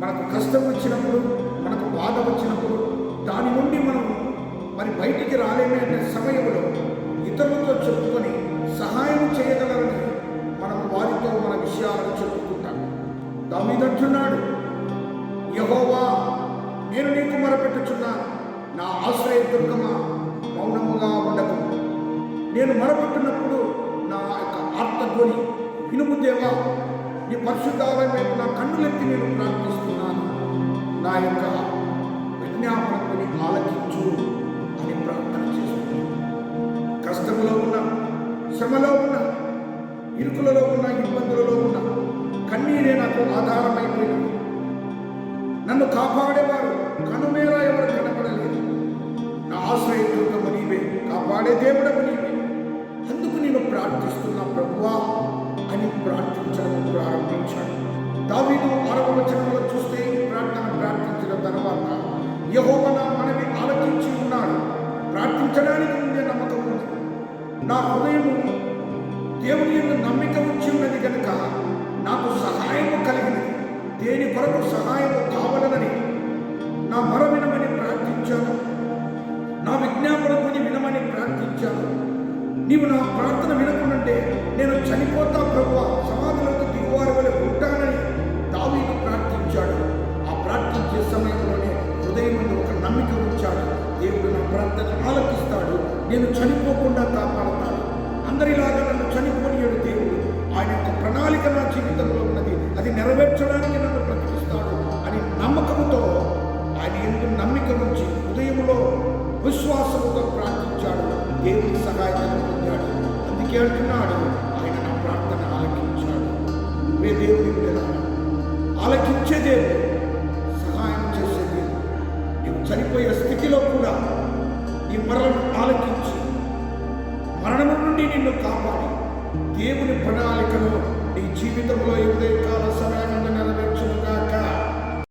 మనకు కష్టం వచ్చినప్పుడు మనకు బాధ వచ్చినప్పుడు దాని నుండి మనం మరి బయటికి రాలేమే అనే సమయంలో ఇతరులతో చెప్పుకొని సహాయం చేయగలరని మనం వారితో మన విషయాలను చెప్పుకుంటాం. దావిదంటున్నాడు యహోవా నేను నీకు మొరపెట్టుచున్నాను నా ఆశ్రయ దుర్గమా మౌనముగా ఉండదు నేను మొరపెట్టినప్పుడు నా యొక్క ఆత్మధ్వని వినుము దేవా. నీ పరిశుద్ధాలయం వైపు నా కన్నులెత్తి నేను ప్రార్థిస్తాను. యొక్క విజ్ఞాపనని ఆలకించు అని ప్రార్థన చేస్తుంది. కష్టంలో ఉన్న శ్రమలో ఉన్న ఇరుకులలో ఉన్న ఇబ్బందులలో ఉన్న కన్నీరే నాకు ఆధారమైపోయింది నన్ను కాపాడేవారు కనుమేరా ఎవరు కనపడలేదు. నా ఆశ్రయ దుర్గము నీవే కాపాడే దేవుడము నీవే. అందుకు నేను ప్రార్థిస్తున్నా ప్రభువా యహోవన మనవి ఆలోచించి ఉన్నాడు. ప్రార్థించడానికి ముందే నమ్మకం ఉంది. నా హృదయము దేవుని యొక్క నమ్మిక ఉంచి ఉన్నది కనుక నాకు సహాయము కలిగినది. దేని కొరకు సహాయము కావలదని నా మొర వినమని ప్రార్థించాను. నా విజ్ఞాపన కొని వినమని ప్రార్థించాను. నీవు నా ప్రార్థన వినకుంటే నేను చనిపోతా ప్రభు ప్రార్థన ఆలకిస్తాడు నేను చనిపోకుండా కాపాడతాను. అందరిలాగా నన్ను చనిపోనియడు దేవుడు. ఆయన యొక్క ప్రణాళిక నా జీవితంలో ఉన్నది. అది నెరవేర్చడానికి నన్ను ప్రకటిస్తాడు అని నమ్మకంతో ఆయన ఎందుకు నమ్మిక నుంచి ఉదయంలో విశ్వాసంతో ప్రార్థించాడు. దేవుని సహాయం పొందాడు. అందుకే అంటున్నాడు ఆయన నా ప్రార్థన ఆలకించాడు. నువ్వే దేవుని ఆలకించే దేవుడు సహాయం చేసే దేవుడు. నీవు చనిపోయే స్థితిలో కూడా నీ మరణం ఆలకించి. మరణం నుండి నిన్ను కాపాడి. దేవుని ప్రణాళికను